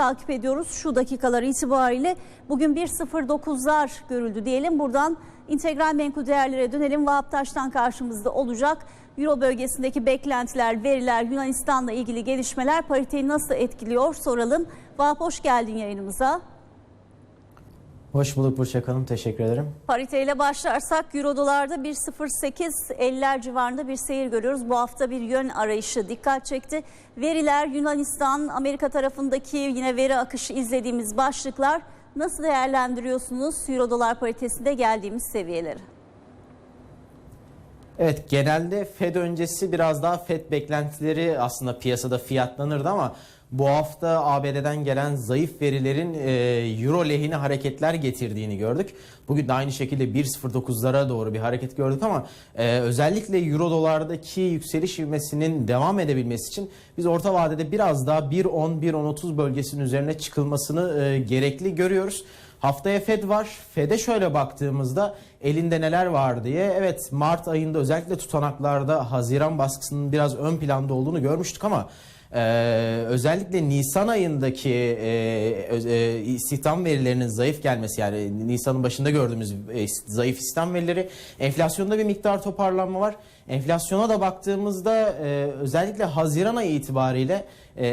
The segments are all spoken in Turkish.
takip ediyoruz şu dakikalar itibariyle. Bugün 1.09'lar görüldü diyelim. Buradan integral menkul değerlere dönelim. Vahap Taş'tan karşımızda olacak. Euro bölgesindeki beklentiler, veriler, Yunanistan'la ilgili gelişmeler pariteyi nasıl etkiliyor soralım. Vahap hoş geldin yayınımıza. Hoş bulduk Burçak Hanım. Teşekkür ederim. Pariteyle başlarsak Euro dolarda 1.08.50'ler civarında bir seyir görüyoruz. Bu hafta bir yön arayışı dikkat çekti. Veriler Yunanistan, Amerika tarafındaki yine veri akışı izlediğimiz başlıklar nasıl değerlendiriyorsunuz Euro dolar paritesinde geldiğimiz seviyeleri? Evet genelde Fed öncesi biraz daha Fed beklentileri aslında piyasada fiyatlanırdı ama bu hafta ABD'den gelen zayıf verilerin e, Euro lehine hareketler getirdiğini gördük. Bugün de aynı şekilde 1.09'lara doğru bir hareket gördük ama e, özellikle Euro dolardaki yükseliş ivmesinin devam edebilmesi için biz orta vadede biraz daha 1.10-1.10-30 bölgesinin üzerine çıkılmasını e, gerekli görüyoruz. Haftaya Fed var. Fed'e şöyle baktığımızda elinde neler var diye. Evet Mart ayında özellikle tutanaklarda Haziran baskısının biraz ön planda olduğunu görmüştük ama ee, özellikle Nisan ayındaki e, e, istihdam verilerinin zayıf gelmesi yani Nisan'ın başında gördüğümüz e, zayıf istihdam verileri enflasyonda bir miktar toparlanma var. Enflasyona da baktığımızda e, özellikle Haziran ayı itibariyle e,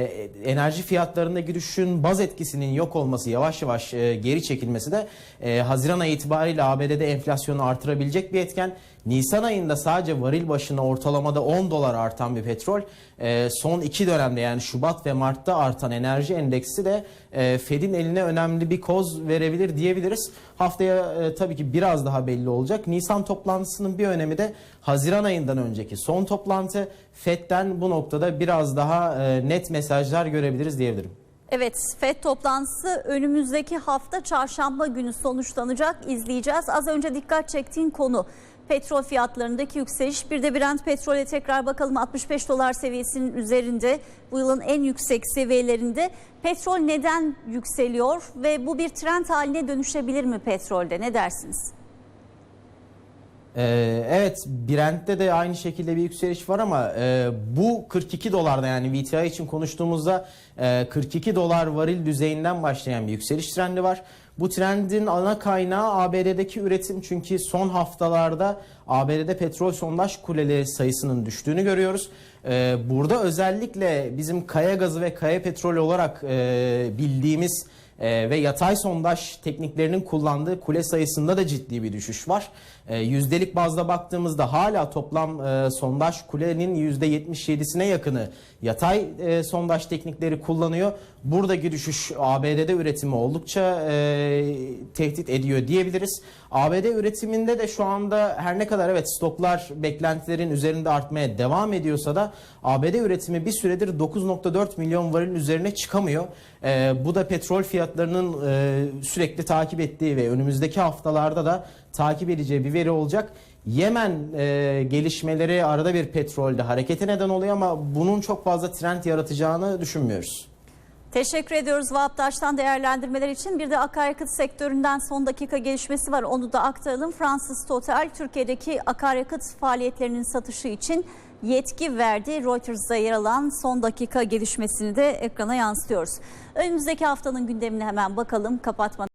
enerji fiyatlarındaki düşüşün baz etkisinin yok olması yavaş yavaş e, geri çekilmesi de e, Haziran ayı itibariyle ABD'de enflasyonu artırabilecek bir etken. Nisan ayında sadece varil başına ortalamada 10 dolar artan bir petrol e, son iki dönemde yani Şubat ve Mart'ta artan enerji endeksi de e, Fed'in eline önemli bir koz verebilir diyebiliriz. Haftaya e, tabii ki biraz daha belli olacak. Nisan toplantısının bir önemi de Haziran ayından önceki son toplantı Fed'den bu noktada biraz daha e, net mesajlar görebiliriz diyebilirim. Evet, FED toplantısı önümüzdeki hafta çarşamba günü sonuçlanacak. izleyeceğiz. Az önce dikkat çektiğin konu petrol fiyatlarındaki yükseliş. Bir de Brent petrole tekrar bakalım 65 dolar seviyesinin üzerinde. Bu yılın en yüksek seviyelerinde. Petrol neden yükseliyor ve bu bir trend haline dönüşebilir mi petrolde? Ne dersiniz? Ee, evet Brent'te de aynı şekilde bir yükseliş var ama e, bu 42 dolarda yani VTI için konuştuğumuzda e, 42 dolar varil düzeyinden başlayan bir yükseliş trendi var. Bu trendin ana kaynağı ABD'deki üretim çünkü son haftalarda ABD'de petrol sondaj kuleleri sayısının düştüğünü görüyoruz. Ee, burada özellikle bizim kaya gazı ve kaya petrolü olarak e, bildiğimiz e, ve yatay sondaj tekniklerinin kullandığı kule sayısında da ciddi bir düşüş var. E, yüzdelik bazda baktığımızda hala toplam e, sondaj kulenin %77'sine yakını yatay e, sondaj teknikleri kullanıyor. Buradaki düşüş ABD'de üretimi oldukça e, tehdit ediyor diyebiliriz. ABD üretiminde de şu anda her ne kadar evet stoklar beklentilerin üzerinde artmaya devam ediyorsa da ABD üretimi bir süredir 9.4 milyon varilin üzerine çıkamıyor. E, bu da petrol fiyatlarının e, sürekli takip ettiği ve önümüzdeki haftalarda da takip edeceği bir veri olacak. Yemen e, gelişmeleri arada bir petrolde harekete neden oluyor ama bunun çok fazla trend yaratacağını düşünmüyoruz. Teşekkür ediyoruz Vahap Taş'tan değerlendirmeler için. Bir de akaryakıt sektöründen son dakika gelişmesi var. Onu da aktaralım. Fransız Total Türkiye'deki akaryakıt faaliyetlerinin satışı için yetki verdi. Reuters'da yer alan son dakika gelişmesini de ekrana yansıtıyoruz. Önümüzdeki haftanın gündemine hemen bakalım. Kapatmadan